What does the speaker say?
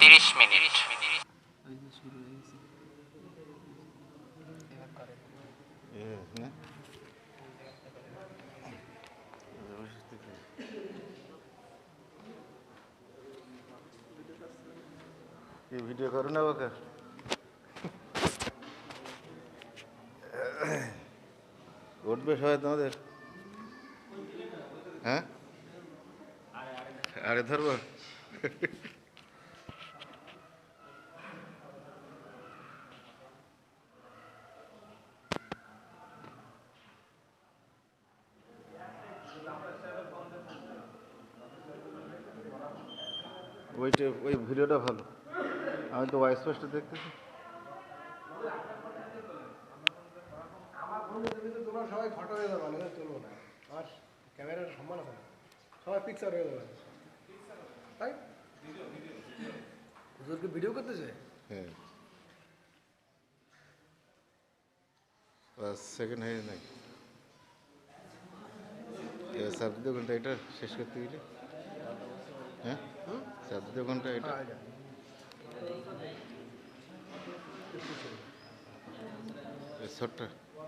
তিরিশ মিনিট। কি ভিডিও করো না ওকে। উঠবে সবাই তোমাদের? হ্যাঁ? আরে ধরবো। ওইটা ওই ভিডিওটা ভালো। আমি তো ওয়াইস পোস্টে দেখতেছি। তোমরা সবাই ফটো হয়ে যাবে না চলবো না। আর ক্যামেরার সম্মান আছে সবাই পিকচার হয়ে যাবে। তাই? হুজুরকে ভিডিও করতেছে? হ্যাঁ। সেকেন্ড হয়ে নাই। দু ঘণ্টা এটা শেষ করতে গেলে। হ্যাঁ? সাত দু এটা হ্যাঁ, এটা। ছোট্ট